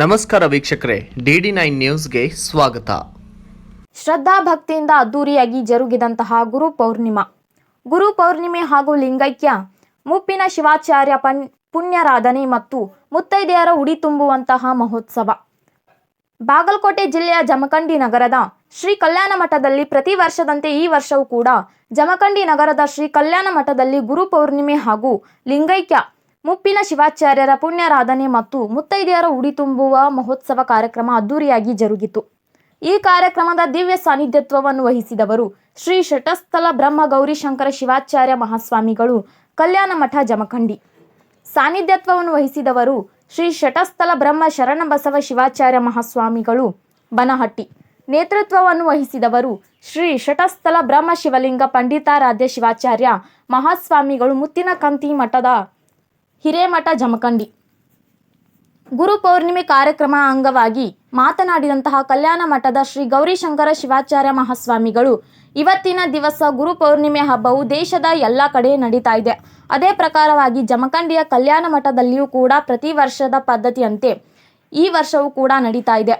ನಮಸ್ಕಾರ ವೀಕ್ಷಕರೇ DD nine ನ್ಯೂಸ್ಗೆ ಸ್ವಾಗತ. ಶ್ರದ್ಧಾ ಭಕ್ತಿಯಿಂದ ಅದ್ದೂರಿಯಾಗಿ ಜರುಗಿದಂತಹ ಗುರು ಪೌರ್ಣಿಮಾ. ಗುರು ಪೌರ್ಣಿಮೆ ಹಾಗೂ ಲಿಂಗೈಕ್ಯ, ಮುಪ್ಪಿನ ಶಿವಾಚಾರ್ಯ ಪಣ್ ಪುಣ್ಯರಾಧನೆ ಮತ್ತು ಮುತ್ತೈದೆಯರ ಉಡಿ ತುಂಬುವಂತಹ ಮಹೋತ್ಸವ. ಬಾಗಲಕೋಟೆ ಜಿಲ್ಲೆಯ ಜಮಖಂಡಿ ನಗರದ ಶ್ರೀ ಕಲ್ಯಾಣ ಮಠದಲ್ಲಿ ಪ್ರತಿ ವರ್ಷದಂತೆ ಈ ವರ್ಷವೂ ಕೂಡ ಜಮಖಂಡಿ ನಗರದ ಶ್ರೀ ಕಲ್ಯಾಣ ಮಠದಲ್ಲಿ ಗುರು ಪೌರ್ಣಿಮೆ ಹಾಗೂ ಲಿಂಗೈಕ್ಯ ಮುಪ್ಪಿನ ಶಿವಾಚಾರ್ಯರ ಪುಣ್ಯರಾಧನೆ ಮತ್ತು ಮುತ್ತೈದೆಯರ ಉಡಿ ತುಂಬುವ ಮಹೋತ್ಸವ ಕಾರ್ಯಕ್ರಮ ಅದ್ದೂರಿಯಾಗಿ ಜರುಗಿತು. ಈ ಕಾರ್ಯಕ್ರಮದ ದಿವ್ಯ ಸಾನ್ನಿಧ್ಯತ್ವವನ್ನು ವಹಿಸಿದವರು ಶ್ರೀ ಶಟಸ್ಥಲ ಬ್ರಹ್ಮ ಗೌರಿಶಂಕರ ಶಿವಾಚಾರ್ಯ ಮಹಾಸ್ವಾಮಿಗಳು, ಕಲ್ಯಾಣ ಮಠ ಜಮಖಂಡಿ. ಸಾನ್ನಿಧ್ಯತ್ವವನ್ನು ವಹಿಸಿದವರು ಶ್ರೀ ಶಟಸ್ಥಲ ಬ್ರಹ್ಮ ಶರಣಬಸವ ಶಿವಾಚಾರ್ಯ ಮಹಾಸ್ವಾಮಿಗಳು, ಬನಹಟ್ಟಿ. ನೇತೃತ್ವವನ್ನು ವಹಿಸಿದವರು ಶ್ರೀ ಶಟಸ್ಥಲ ಬ್ರಹ್ಮ ಶಿವಲಿಂಗ ಪಂಡಿತಾರಾಧ್ಯ ಶಿವಾಚಾರ್ಯ ಮಹಾಸ್ವಾಮಿಗಳು ಮುತ್ತಿನಕಂತಿ ಮಠದ ಹಿರೇಮಠ, ಜಮಖಂಡಿ. ಗುರು ಪೌರ್ಣಿಮೆ ಕಾರ್ಯಕ್ರಮ ಅಂಗವಾಗಿ ಮಾತನಾಡಿದಂತಹ ಕಲ್ಯಾಣ ಮಠದ ಶ್ರೀ ಗೌರಿಶಂಕರ ಶಿವಾಚಾರ್ಯ ಮಹಾಸ್ವಾಮಿಗಳು, ಇವತ್ತಿನ ದಿವಸ ಗುರು ಪೌರ್ಣಿಮೆ ಹಬ್ಬವು ದೇಶದ ಎಲ್ಲ ಕಡೆ ನಡೀತಾ ಇದೆ. ಅದೇ ಪ್ರಕಾರವಾಗಿ ಜಮಖಂಡಿಯ ಕಲ್ಯಾಣ ಮಠದಲ್ಲಿಯೂ ಕೂಡ ಪ್ರತಿ ವರ್ಷದ ಪದ್ಧತಿಯಂತೆ ಈ ವರ್ಷವೂ ಕೂಡ ನಡೀತಾ ಇದೆ.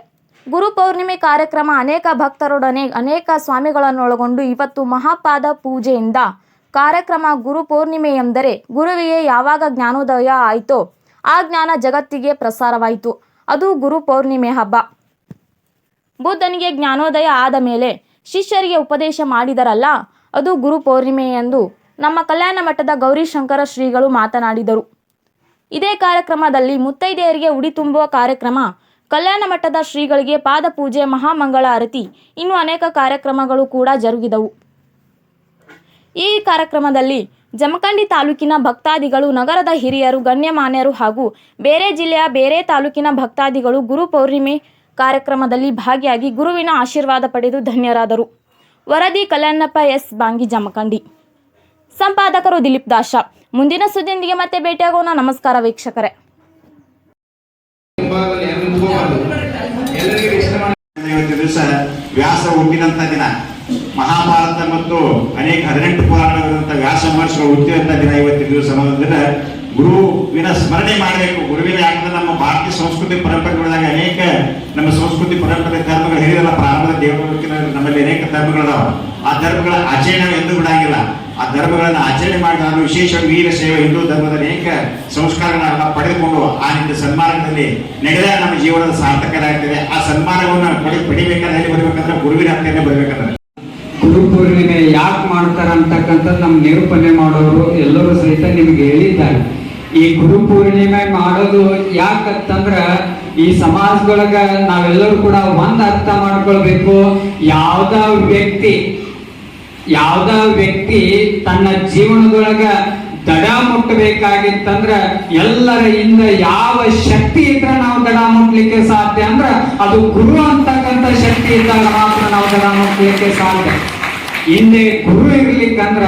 ಗುರು ಪೌರ್ಣಿಮೆ ಕಾರ್ಯಕ್ರಮ ಅನೇಕ ಭಕ್ತರೊಡನೆ ಅನೇಕ ಸ್ವಾಮಿಗಳನ್ನೊಳಗೊಂಡು ಇವತ್ತು ಮಹಾಪಾದ ಪೂಜೆಯಿಂದ ಕಾರ್ಯಕ್ರಮ ಗುರು ಪೂರ್ಣಿಮೆ ಎಂದರೆ ಗುರುವಿಗೆ ಯಾವಾಗ ಜ್ಞಾನೋದಯ ಆಯಿತೋ ಆ ಜ್ಞಾನ ಜಗತ್ತಿಗೆ ಪ್ರಸಾರವಾಯಿತು. ಅದು ಗುರು ಪೌರ್ಣಿಮೆ ಹಬ್ಬ. ಬುದ್ಧನಿಗೆ ಜ್ಞಾನೋದಯ ಆದ ಮೇಲೆ ಶಿಷ್ಯರಿಗೆ ಉಪದೇಶ ಮಾಡಿದರಲ್ಲ, ಅದು ಗುರು ಪೌರ್ಣಿಮೆ ಎಂದು ನಮ್ಮ ಕಲ್ಯಾಣ ಮಠದ ಗೌರಿಶಂಕರ ಶ್ರೀಗಳು ಮಾತನಾಡಿದರು. ಇದೇ ಕಾರ್ಯಕ್ರಮದಲ್ಲಿ ಮುತ್ತೈದೆಯರಿಗೆ ಉಡಿ ತುಂಬುವ ಕಾರ್ಯಕ್ರಮ, ಕಲ್ಯಾಣ ಮಠದ ಶ್ರೀಗಳಿಗೆ ಪಾದಪೂಜೆ, ಮಹಾಮಂಗಳ ಆರತಿ, ಇನ್ನೂ ಅನೇಕ ಕಾರ್ಯಕ್ರಮಗಳು ಕೂಡ ಜರುಗಿದವು. ಈ ಕಾರ್ಯಕ್ರಮದಲ್ಲಿ ಜಮಖಂಡಿ ತಾಲೂಕಿನ ಭಕ್ತಾದಿಗಳು, ನಗರದ ಹಿರಿಯರು, ಗಣ್ಯಮಾನ್ಯರು ಹಾಗೂ ಬೇರೆ ಜಿಲ್ಲೆಯ ಬೇರೆ ತಾಲೂಕಿನ ಭಕ್ತಾದಿಗಳು ಗುರು ಪೌರ್ಣಿಮೆ ಕಾರ್ಯಕ್ರಮದಲ್ಲಿ ಭಾಗಿಯಾಗಿ ಗುರುವಿನ ಆಶೀರ್ವಾದ ಪಡೆದು ಧನ್ಯರಾದರು. ವರದಿ ಕಲ್ಯಾಣಪ್ಪ ಎಸ್. ಬಾಂಗಿ, ಜಮಖಂಡಿ. ಸಂಪಾದಕರು ದಿಲೀಪ್ ದಾಶ. ಮುಂದಿನ ಸುದ್ದಿಯೊಂದಿಗೆ ಮತ್ತೆ ಭೇಟಿಯಾಗೋಣ. ನಮಸ್ಕಾರ ವೀಕ್ಷಕರೇ. ದಿವಸ ವ್ಯಾಸ ಹುಟ್ಟಿದಂತ ದಿನ. ಮಹಾಭಾರತ ಮತ್ತು ಅನೇಕ ಹದಿನೆಂಟು ಪುರಾಣಗಳಿರುವಂತಹ ವ್ಯಾಸ ಮಹರ್ಷಿಗಳು ಹುಟ್ಟಿದಂತ ದಿನ ಇವತ್ತಿನ ದಿವಸ ಅನ್ನೋದ್ರಿಂದ ಗುರುವಿನ ಸ್ಮರಣೆ ಮಾಡಬೇಕು. ಗುರುವಿನ ಯಾಕಂದ್ರೆ ನಮ್ಮ ಭಾರತೀಯ ಸಂಸ್ಕೃತಿ ಪರಂಪರೆಗಳಾಗ ಅನೇಕ ನಮ್ಮ ಸಂಸ್ಕೃತಿ ಪರಂಪರೆ ಧರ್ಮಗಳು ಹೇಳಿರಲ್ಲ ಪ್ರಾರಂಭದ ದೇವರ ನಮ್ಮಲ್ಲಿ ಅನೇಕ ಧರ್ಮಗಳದಾವ ಆ ಧರ್ಮಗಳ ಆಚರಣೆ ಎಂದು ಬಿಡಾಗಿಲ್ಲ ಆ ಧರ್ಮಗಳನ್ನ ಆಚರಣೆ ಮಾಡಿದ ನಾನು ವಿಶೇಷ ವೀರ ಸೇವೆ ಹಿಂದೂ ಧರ್ಮದ ಅನೇಕ ಸಂಸ್ಕಾರಗಳನ್ನ ಪಡೆದುಕೊಂಡು ಆ ನಿಂತ ಸನ್ಮಾನದಲ್ಲಿ ನಡೆದ ನಮ್ಮ ಜೀವನದ ಸಾರ್ಥಕರಾಗ್ತದೆ ಆ ಸನ್ಮಾನವನ್ನು ಪಡಿ ಪಡಿಬೇಕಾದ್ರೆ ಬರ್ಬೇಕಂದ್ರೆ ಗುರುವಿನ ಹತ್ತಿರನೇ ಬರ್ಬೇಕಂದ್ರೆ. ಗುರು ಪೂರ್ಣಿಮೆ ಯಾಕೆ ಮಾಡ್ತಾರ ಅಂತಕ್ಕಂಥದ್ದು ನಮ್ಮ ನಿರೂಪಣೆ ಮಾಡೋರು ಎಲ್ಲರೂ ಸಹಿತ ನಿಮ್ಗೆ ಹೇಳಿದ್ದಾರೆ. ಈ ಗುರು ಪೂರ್ಣಿಮೆ ಮಾಡೋದು ಯಾಕಂತಂದ್ರ ಈ ಸಮಾಜದೊಳಗ ನಾವೆಲ್ಲರೂ ಕೂಡ ಒಂದ್ ಅರ್ಥ ಮಾಡ್ಕೊಳ್ಬೇಕು. ಯಾವ್ದ ವ್ಯಕ್ತಿ ಯಾವ್ದ ವ್ಯಕ್ತಿ ತನ್ನ ಜೀವನದೊಳಗ ದಡ ಮುಟ್ಟಬೇಕಾಗಿತ್ತಂದ್ರ ಎಲ್ಲರ ಹಿಂದೆ ಯಾವ ಶಕ್ತಿ ಇದ್ರೆ ನಾವು ದಡ ಮುಟ್ಲಿಕ್ಕೆ ಸಾಧ್ಯ ಅಂದ್ರ ಅದು ಗುರು ಅಂತಕ್ಕಂಥ ಶಕ್ತಿ ಇದ್ದಾಗ ಮಾತ್ರ ನಾವು ದಡ ಮುಟ್ಲಿಕ್ಕೆ ಸಾಧ್ಯ. ಹಿಂದೆ ಗುರು ಇರ್ಲಿಕ್ಕಂದ್ರ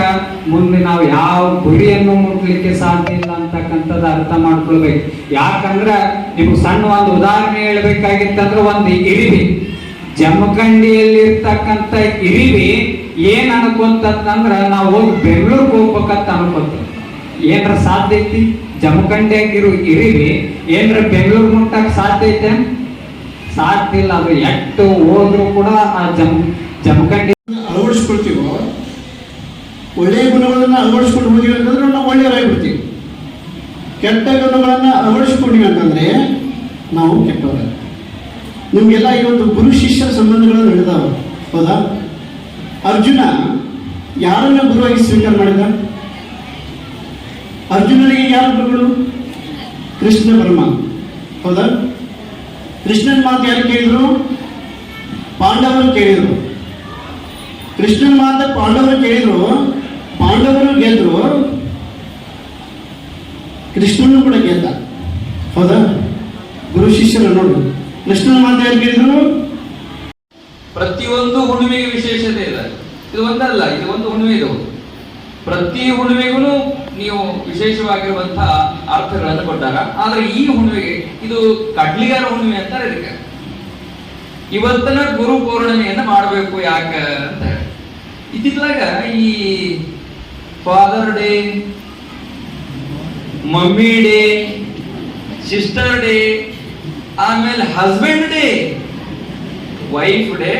ಮುಂದೆ ನಾವು ಯಾವ ಗುರಿಯನ್ನು ಮುಟ್ಲಿಕ್ಕೆ ಸಾಧ್ಯ ಇಲ್ಲ ಅಂತಕ್ಕಂಥದ್ದು ಅರ್ಥ ಮಾಡ್ಕೊಳ್ಬೇಕು. ಯಾಕಂದ್ರ ನಿಮ್ಗೆ ಸಣ್ಣ ಒಂದು ಉದಾಹರಣೆ ಹೇಳ್ಬೇಕಾಗಿತ್ತಂದ್ರ ಒಂದು ಇರಿವಿ. ಜಮಖಂಡಿಯಲ್ಲಿರ್ತಕ್ಕಂಥ ಇರಿವಿ ಏನ್ ಅನ್ಕೊಂತಂದ್ರ ನಾವು ಹೋಗಿ ಬೆಂಗಳೂರಿಗೆ ಹೋಗ್ಬೇಕಂತ ಅನ್ಕೊಂತೀವಿ. ಏನ್ರ ಸಾಧ್ಯ ಐತಿ? ಜಮಖಂಡಿಯಾಗಿರೋ ಇರಿವಿ ಏನ್ರ ಬೆಂಗಳೂರು ಮುಟ್ಟಕ್ ಸಾಧ್ಯ ಐತೆ? ಸಾಧ್ಯ ಇಲ್ಲ ಅದು ಎಷ್ಟು ಹೋದ್ರು ಕೂಡ ಆ ಜಮ್ ಜಮಖಂಡಿ ಒಳ್ಳೆಯ ಗುಣಗಳನ್ನು ಅಳವಡಿಸ್ಕೊಂಡು ಹೋಗಿವಿ ಅಂತಂದ್ರೆ ನಾವು ಒಳ್ಳೆಯವರಾಗಿಬಿಡ್ತೀವಿ. ಕೆಟ್ಟ ಗುಣಗಳನ್ನು ಅಳವಡಿಸ್ಕೊಂಡಿವಿ ಅಂತಂದ್ರೆ ನಾವು ಕೆಟ್ಟವರ ನಿಮಗೆಲ್ಲ ಈ ಒಂದು ಗುರು ಶಿಷ್ಯರ ಸಂಬಂಧಗಳು ನಡೆದಾವ ಹೌದಾ? ಅರ್ಜುನ ಯಾರನ್ನ ಗುರುವಾಗಿ ಸ್ವೀಕಾರ ಮಾಡಿದ? ಅರ್ಜುನನಿಗೆ ಯಾರು ಗುರುಗಳು? ಕೃಷ್ಣ ಬ್ರಹ್ಮ. ಹೌದಾ? ಕೃಷ್ಣನ ಮಾತು ಯಾರು ಕೇಳಿದ್ರು? ಪಾಂಡವರು ಕೇಳಿದರು. ಕೃಷ್ಣನ ಮಾತ ಪಾಂಡವರು ಕೇಳಿದ್ರು. ಗೆದ್ರು ಕೃಷ್ಣನು ಕೂಡ ಗೆದ್ದ ಹೌದಾ? ಗುರು ಶಿಷ್ಯರ ನೋಡು. ಕೃಷ್ಣನ ಮಾತು ಕೇಳಿದ್ರು? ಪ್ರತಿಯೊಂದು ಹುಣ್ಣಿಮೆಗೆ ವಿಶೇಷತೆ ಇದೆ ಇದು ಒಂದಲ್ಲ, ಇದು ಒಂದು ಹುಣ್ಣಿಮೆ ಇದು. ಪ್ರತಿ ಹುಣ್ಣಿಮೆಗೂ ನೀವು ವಿಶೇಷವಾಗಿರುವಂತಹ ಅರ್ಥಗಳನ್ನು ಕೊಟ್ಟಾಗ, ಆದ್ರೆ ಈ ಹುಣ್ಣಿಮೆಗೆ ಇದು ಕಡ್ಲಿಗಾರ ಹುಣ್ಣಿಮೆ ಅಂತಾರೆ ಇದಕ್ಕೆ ಇವತ್ತನ ಗುರು ಪೂರ್ಣಿಮೆಯನ್ನು ಮಾಡಬೇಕು ಯಾಕ ಅಂತ ಹೇಳಿ ಇತ್ತಿತ್ಲಾಗ ಈ father day mummy day sister day ಆಮೇಲೆ husband day wife day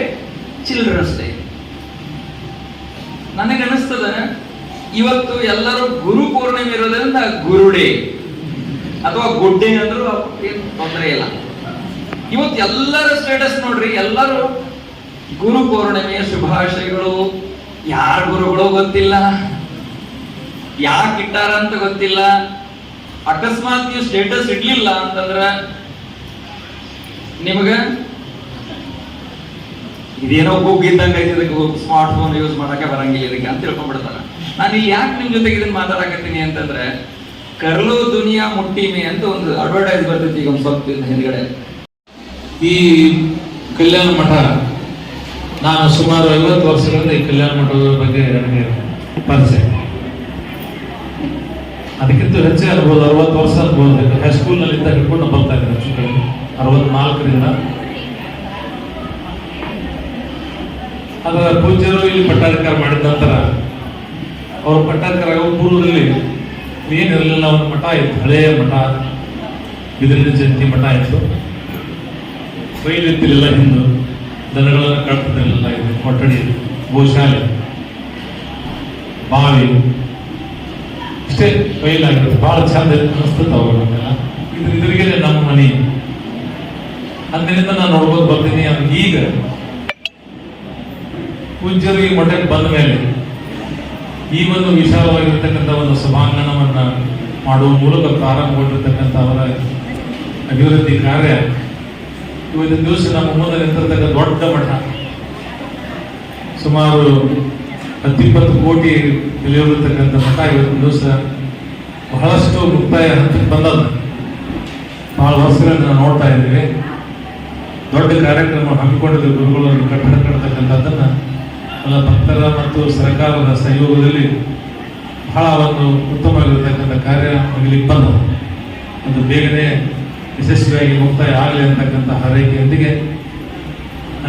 childrens day ನನಗೆ ಅನಿಸ್ತದ, ಇವತ್ತು ಎಲ್ಲರೂ ಗುರು ಪೂರ್ಣಿಮೆ ಇರೋದ್ರಿಂದ ಗುರು ಡೇ ಅಥವಾ ಗುಡ್ ಡೇ ಅಂದ್ರೂ ತೊಂದರೆ ಇಲ್ಲ. ಇವತ್ತು ಎಲ್ಲರ ಸ್ಟೇಟಸ್ ನೋಡ್ರಿ, ಎಲ್ಲರೂ ಗುರು ಪೂರ್ಣಿಮೆ ಶುಭಾಶಯಗಳು. ಯಾರ ಗುರುಗಳು ಗೊತ್ತಿಲ್ಲ. ಯಾಕೆ ಇಟ್ಟಾರ ಅಂತ ಗೊತ್ತಿಲ್ಲ. ಅಕಸ್ಮಾತ್ ನೀವು ಸ್ಟೇಟಸ್ ಇಡ್ಲಿಲ್ಲ ಅಂತಂದ್ರ ನಿಮಗ ಇದೇನೋ ಐತಿ ಇದಕ್ಕೆ ಸ್ಮಾರ್ಟ್ ಫೋನ್ ಯೂಸ್ ಮಾಡಕ್ಕೆ ಬರಂಗಿಲ್ಲ ಇದಕ್ಕೆ ಅಂತ ತಿಳ್ಕೊಂಡ್ಬಿಡ್ತಾರ. ನಾನು ಇಲ್ಲಿ ಯಾಕೆ ನಿಮ್ ಜೊತೆಗೆ ಇದನ್ನ ಮಾತಾಡಕತ್ತೀನಿ ಅಂತಂದ್ರೆ, ಕರ್ಲು ದುನಿಯಾ ಮುಟ್ಟಿಮೆ ಅಂತ ಒಂದು ಅಡ್ವರ್ಟೈಸ್ ಬರ್ತೈತಿ ಈಗ ಒಂದು ಸ್ವಲ್ಪ ಹಿಂದ್ಗಡೆ. ಈ ಕಲ್ಯಾಣ ಮಠ, ನಾನು ಸುಮಾರು ಐವತ್ತು ವರ್ಷಗಳಿಂದ ಈ ಕಲ್ಯಾಣ ಮಠದ ಬಗ್ಗೆ ನನಗೆ ಪರಿಚಯ ಅದಕ್ಕಿಂತ ಹೆಚ್ಚೆ ಅನ್ಬೋದು ಅರವತ್ತು ವರ್ಷ ಅನ್ಬೋದು ಹೈಸ್ಕೂಲ್ನಲ್ಲಿ ಇದ್ದಾಗ ಹಿಡ್ಕೊಂಡು ಬರ್ತಾ ಹೆಚ್ಚು ಕಡಿಮೆ ಅರವತ್ನಾಲ್ಕರಿಂದ. ಅದರ ಪೂಜ್ಯರು ಇಲ್ಲಿ ಪಟ್ಟಾಧಿಕಾರ ಮಾಡಿದ ನಂತರ ಅವರು ಪಟ್ಟಾಧಿಕಾರ ಪೂರ್ವದಲ್ಲಿ ಏನಿರಲಿಲ್ಲ ಒಂದು ಮಠ ಇತ್ತು. ಹಳೆಯ ಮಠ, ಬಿದಿರಿನ ಜಯಂತಿ ಮಠ ಇತ್ತು. ಬೈಲಿತ್ತಿರಲಿಲ್ಲ ಹಿಂದು. ದನಗಳನ್ನು ಕಳ್ತಿರಲಿಲ್ಲ ಇದು ಕೊಠಡಿ, ಗೋಶಾಲೆ, ಬಾವಿ. ಇಷ್ಟೇ ಬಯಲಾಗಿರುತ್ತೆ ಭಾಳ ಚಂದ ಅವಾಗೆಲ್ಲ ಇದ್ರ ಇದ್ರಿಗೆ ನಮ್ಮ ಮನೆ. ಅಂದಿನಿಂದ ನಾನು ನೋಡ್ಬೋದು ಬರ್ತೀನಿ. ಅಂದ್ರೆ ಈಗ ಪೂಜ್ಯರು ಈ ಮಠಕ್ಕೆ ಬಂದ ಮೇಲೆ ಈ ಒಂದು ವಿಶಾಲವಾಗಿರ್ತಕ್ಕಂಥ ಒಂದು ಸಭಾಂಗಣವನ್ನ ಮಾಡುವ ಮೂಲಕ ಪ್ರಾರಂಭಗೊಂಡಿರ್ತಕ್ಕಂಥ ಅವರ ಅಭಿವೃದ್ಧಿ ಕಾರ್ಯ ಇವತ್ತಿನ ದಿವಸ ನಮ್ಮ ಮುಂದೆ ನಿಂತಿರ್ತಕ್ಕಂಥ ದೊಡ್ಡ ಮಠ. ಸುಮಾರು ಹತ್ತಿಪ್ಪತ್ತು ಕೋಟಿ ಬೆಲೆಯಿರತಕ್ಕಂಥ ಮಠ ಇವತ್ತಿನ ದಿವಸ. ಬಹಳಷ್ಟು ಮುಕ್ತಾಯ ಹಂತಕ್ಕೆ ಬಂದದ ಬಹಳ ವರ್ಷಗಳಿಂದ ನಾವು ನೋಡ್ತಾ ಇದ್ದೀವಿ ದೊಡ್ಡ ಕಾರ್ಯಕ್ರಮ ಹಮ್ಮಿಕೊಂಡಿದ್ದ ಗುರುಗಳು ಕಟ್ಟಡ ಕಟ್ಟತಕ್ಕಂಥದ್ದನ್ನು ಎಲ್ಲ ಭಕ್ತರ ಮತ್ತು ಸರ್ಕಾರದ ಸಹಯೋಗದಲ್ಲಿ ಬಹಳ ಒಂದು ಉತ್ತಮವಾಗಿರ್ತಕ್ಕಂಥ ಕಾರ್ಯ ಆಗಲಿ ಬಂದವು ಅದು ಬೇಗನೆ ಯಶಸ್ವಿಯಾಗಿ ಮುಕ್ತಾಯ ಆಗಲಿ ಅಂತಕ್ಕಂಥ ಹಾರೈಕೆಯೊಂದಿಗೆ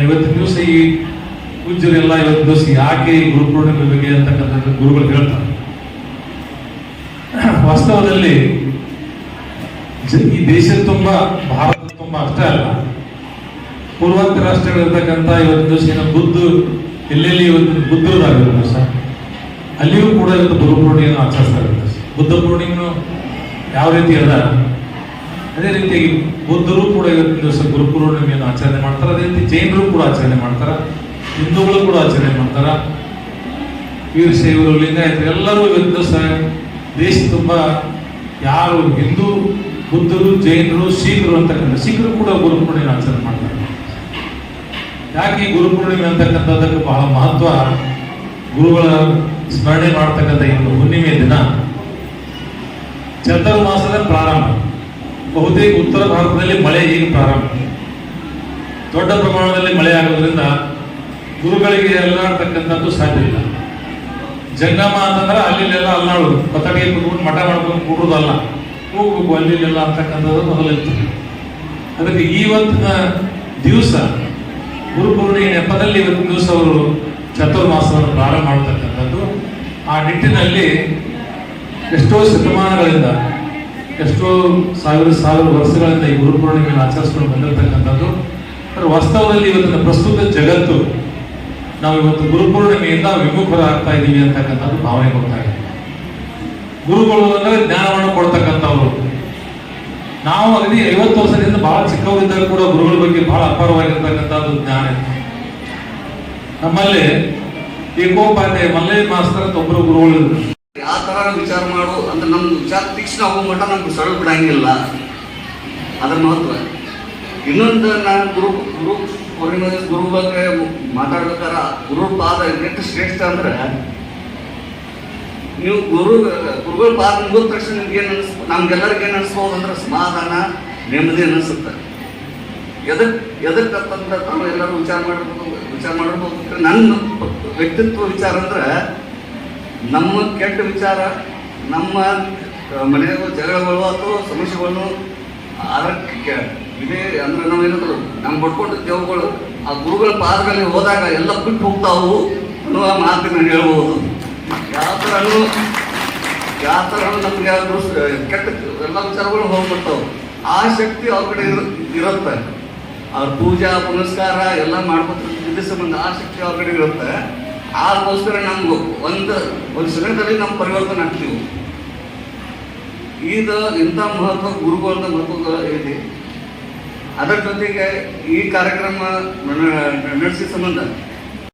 ಇವತ್ತು ದಿವಸ ಈ ಪೂಜ್ಯರೆಲ್ಲ ಇವತ್ತು ದಿವಸ ಯಾಕೆ ಈ ಗುರುಪೂರ್ಣಿಮೆ ಬಗ್ಗೆ ಅಂತಕ್ಕಂಥದ್ದು ಗುರುಗಳು ಹೇಳ್ತಾರೆ. ವಾಸ್ತವದಲ್ಲಿ ಈ ದೇಶ ತುಂಬ ಭಾರತ ತುಂಬ ಅಷ್ಟೇ ಅಲ್ಲ. ಪೂರ್ವಾಂತರ ರಾಷ್ಟ್ರಗಳಿರ್ತಕ್ಕಂಥ ಇವತ್ತಿನ ದಿವಸ ಏನೋ ಬುದ್ಧ, ಎಲ್ಲೆಲ್ಲಿ ಇವತ್ತು ಬುದ್ಧರಾಗಿರೋ ಸರ್? ಅಲ್ಲಿಯೂ ಕೂಡ ಇವತ್ತು ಗುರು ಪೂರ್ಣಿಮೆಯನ್ನು ಆಚರಿಸ್ತಾರೆ ಬುದ್ಧ ಪೂರ್ಣಿಮೆನು ಯಾವ ರೀತಿ ಅದ? ಅದೇ ರೀತಿಯಾಗಿ ಬುದ್ಧರು ಕೂಡ ಇವತ್ತಿನ ದಿವಸ ಗುರು ಪೂರ್ಣಿಮೆಯನ್ನು ಆಚರಣೆ ಮಾಡ್ತಾರೆ. ಅದೇ ರೀತಿ ಜೈನರು ಕೂಡ ಆಚರಣೆ ಮಾಡ್ತಾರೆ. ಹಿಂದೂಗಳು ಕೂಡ ಆಚರಣೆ ಮಾಡ್ತಾರ. ವೀರಶೈವರು ಲಿಂಗಾಯತರು ಎಲ್ಲರೂ ಇವತ್ತಿನ ದಿವಸ ದೇಶ ತುಂಬ ಯಾರು ಹಿಂದೂ, ಬುದ್ಧರು, ಜೈನರು ಸಿಖರು ಅಂತಕ್ಕಂಥ ಸಿಖರು ಕೂಡ ಗುರುಪೂರ್ಣಿಮೆ ಆಚರಣೆ ಮಾಡ್ತಾರೆ. ಯಾಕೆ ಈ ಗುರುಪೂರ್ಣಿಮೆ ಅಂತಕ್ಕಂಥದ್ದಕ್ಕೆ ಬಹಳ ಮಹತ್ವ? ಗುರುಗಳ ಸ್ಮರಣೆ ಮಾಡ್ತಕ್ಕಂಥ ಈ ಹುಣ್ಣಿಮೆ ದಿನ ಚಾತುರ್ಮಾಸದ ಪ್ರಾರಂಭ. ಬಹುತೇಕ ಉತ್ತರ ಭಾರತದಲ್ಲಿ ಮಳೆ ಈಗ ಪ್ರಾರಂಭ. ದೊಡ್ಡ ಪ್ರಮಾಣದಲ್ಲಿ ಮಳೆ ಆಗೋದ್ರಿಂದ ಗುರುಗಳಿಗೆ ಎಲ್ಲಾಡ್ತಕ್ಕಂಥದ್ದು ಸಾಧ್ಯ ಇಲ್ಲ ಜಂಗಮ ಅಂತಂದ್ರೆ ಅಲ್ಲಿಲ್ಲೆಲ್ಲ ಅಲ್ಲಾಡೋದು ಪತಡಿ ಕುತ್ಕೊಂಡು ಮಠ ಮಾಡ್ಕೊಂಡು ಕೂಡೋದಲ್ಲ ಹೋಗ್ಬೇಕು ಅಲ್ಲಿಲ್ಲೆಲ್ಲ ಅಂತಕ್ಕಂಥದ್ದು ಮೊದಲಿತ್ತು ಅದಕ್ಕೆ ಇವತ್ತಿನ ದಿವಸ ಗುರುಪೂರ್ಣಿಮೆ ನೆಪದಲ್ಲಿ ಇವತ್ತಿನ ದಿವಸ ಅವರು ಚತುರ್ಮಾಸವನ್ನು ಪ್ರಾರಂಭ ಮಾಡತಕ್ಕಂಥದ್ದು. ಆ ನಿಟ್ಟಿನಲ್ಲಿ ಎಷ್ಟೋ ಶತಮಾನಗಳಿಂದ, ಎಷ್ಟೋ ಸಾವಿರ ಸಾವಿರ ವರ್ಷಗಳಿಂದ ಈ ಗುರುಪೂರ್ಣಿಮೆಯನ್ನು ಆಚರಿಸ್ಕೊಂಡು ಬಂದಿರತಕ್ಕಂಥದ್ದು. ವಾಸ್ತವದಲ್ಲಿ ಇವತ್ತಿನ ಪ್ರಸ್ತುತ ಜಗತ್ತು ನಾವು ಇವತ್ತು ಗುರುಪೂರ್ಣಿಮೆಯಿಂದ ವಿಮುಖರಾಗ್ತಾ ಇದ್ದೀವಿ ಅಂತಕ್ಕಂಥದ್ದು ಭಾವನೆ ಗೊತ್ತಾಗಿದೆ ಗುರುಗಳು ಅಂದ್ರೆ ಜ್ಞಾನವನ್ನು ಕೊಡ್ತಕ್ಕಂಥವ್ರು ನಾವು ಅಗದಿ ಐವತ್ತು ವರ್ಷದಿಂದ ಬಹಳ ಚಿಕ್ಕವರಿದ್ದಾಗ ಕೂಡ ಗುರುಗಳ ಬಗ್ಗೆ ಬಹಳ ಅಪಾರವಾಗಿರ್ತಕ್ಕಂಥದ್ದು ಜ್ಞಾನ. ನಮ್ಮಲ್ಲಿ ಏಕೋಪಾಧ್ಯಾಯ ಮಲ್ಲಯ್ಯ ಮಾಸ್ತರ್ ಅಂತ ಒಬ್ಬರು ಗುರುಗಳು. ಯಾವ ಥರ ವಿಚಾರ ಮಾಡು ಅಂದ್ರೆ ನಮ್ಮ ವಿಚಾರ ತೀಕ್ಷಣ ಹೋಗೋ ಮಟ್ಟ ನಮ್ಗೆ ಸರಳ ಬಿಡಂಗಿಲ್ಲ ಅದ್ರ ಮಹತ್ವ ಇನ್ನೊಂದು ನಾನು ಗುರು ಗುರು ದಿವ್ಸ ಗುರು ಬಗ್ಗೆ ಮಾತಾಡ್ಬೇಕಾರ ಗುರು ಪಾದ ಎಷ್ಟು ಶ್ರೇಷ್ಠ ಅಂದ್ರೆ ನೀವು ಗುರು, ಗುರುಗಳ ಪಾದ ಮುಗಿದ ತಕ್ಷಣ ನಿಮ್ಗೆ ಏನು ಅನಿಸ್, ನಮ್ಗೆಲ್ಲರಿಗೆ ಏನು ಅನಿಸ್ಬೋದು ಅಂದ್ರೆ ಸಮಾಧಾನ, ನೆಮ್ಮದಿ ಅನಿಸುತ್ತೆ ಎದಕ್ ಎದಕ್ಕಂತಂದ್ರೆ ತಾವು ಎಲ್ಲರೂ ವಿಚಾರ ಮಾಡಿರ್ಬೋದು ವಿಚಾರ ಮಾಡಿರ್ಬೋದು ನನ್ನ ವ್ಯಕ್ತಿತ್ವ ವಿಚಾರ ಅಂದ್ರೆ ನಮ್ಮ ಕೆಟ್ಟ ವಿಚಾರ, ನಮ್ಮ ಮನೆಯ ಜಗಳಗಳು ಅಥವಾ ಸಮಸ್ಯೆಗಳನ್ನು ಅದಕ್ಕೆ ಇದೇ ಅಂದ್ರೆ ನಾವೇನಾದ್ರು ನಮ್ಮ ಬಡ್ಕೊಂಡು ದೇವಗಳು ಆ ಗುರುಗಳ ಪಾದಗಳಲ್ಲಿ ಹೋದಾಗ ಎಲ್ಲ ಬಿಟ್ಟು ಹೋಗ್ತಾವು ಅನ್ನುವ ಮಾತನ್ನ ಹೇಳ್ಬೋದು. ಯಾವ ಥರನೂ ಯಾವ ಥರ ನಮ್ಗೆ ಯಾವ್ದು ಕೆಟ್ಟ ಎಲ್ಲ ವಿಚಾರಗಳು ಹೋಗ್ಬಿಡ್ತಾವೆ. ಆ ಶಕ್ತಿ ಅವ್ರ ಕಡೆ ಇರು- ಇರುತ್ತೆ. ಅವ್ರ ಪೂಜಾ, ಪುನಸ್ಕಾರ ಎಲ್ಲ ಮಾಡ್ಕೊತಿದ್ದ ಸಂಬಂಧ ಆ ಶಕ್ತಿ ಅವ್ರ ಕಡೆ ಇರುತ್ತೆ. ಅದಕ್ಕೋಸ್ಕರ ನಮ್ಗೆ ಒಂದು ಒಂದು ಸಮಯದಲ್ಲಿ ನಮ್ಮ ಪರಿವರ್ತನೆ ಆಗ್ತೀವಿ. ಇದು ಇಂಥ ಮಹತ್ವ ಗುರುಗಳ ಮಹತ್ವ ಇದೆ. ಅದರ ಜೊತೆಗೆ ಈ ಕಾರ್ಯಕ್ರಮ ನಡೆಸಿ ಸಂಬಂಧ.